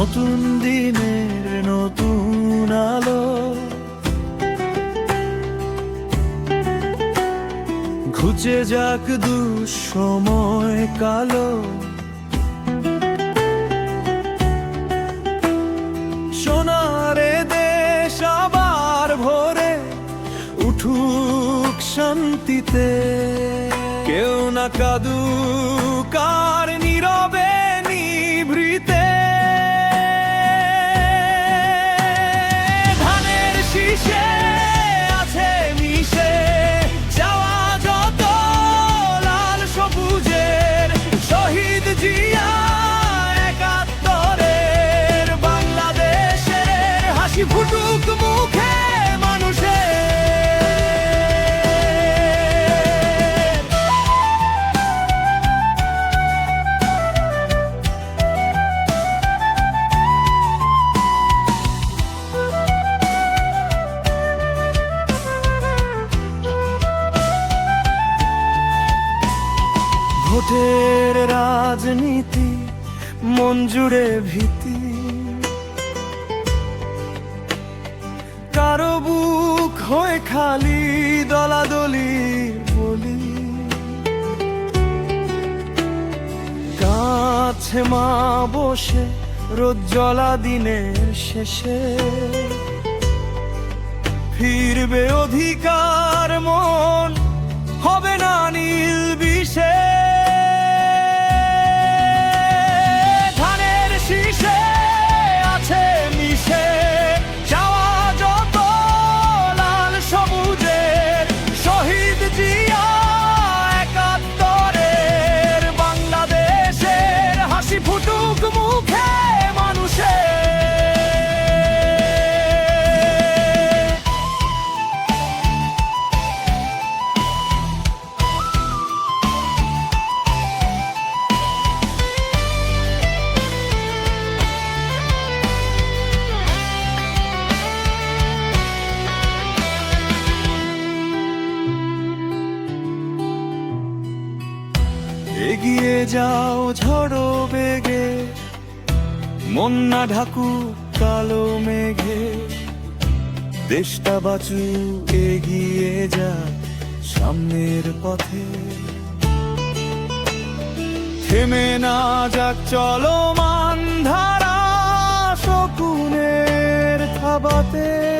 নতুন দিনের নতুন আলো। ঘুচে যাক দুঃসময় কালো। সোনারে দেশ আবার ভোরে উঠুক শান্তিতে। কেউ না কাদু কার ভোটের রাজনীতি, মন জুড়ে ভীতি। কারও বুক হয়ে খালি দলাদলি বলি। কাছে মা বসে রোজ জলা দিনের শেষে। ফিরবে অধিকার মন, হবে না নীল বিষে। যাও ঝড়ো বেগে, মন না ঢাকু কালো মেঘে। দেশটা বাঁচু, এগিয়ে যা সামনের পথে। থেমে না যাক চলমান ধারা, শকুনের থাবাতে।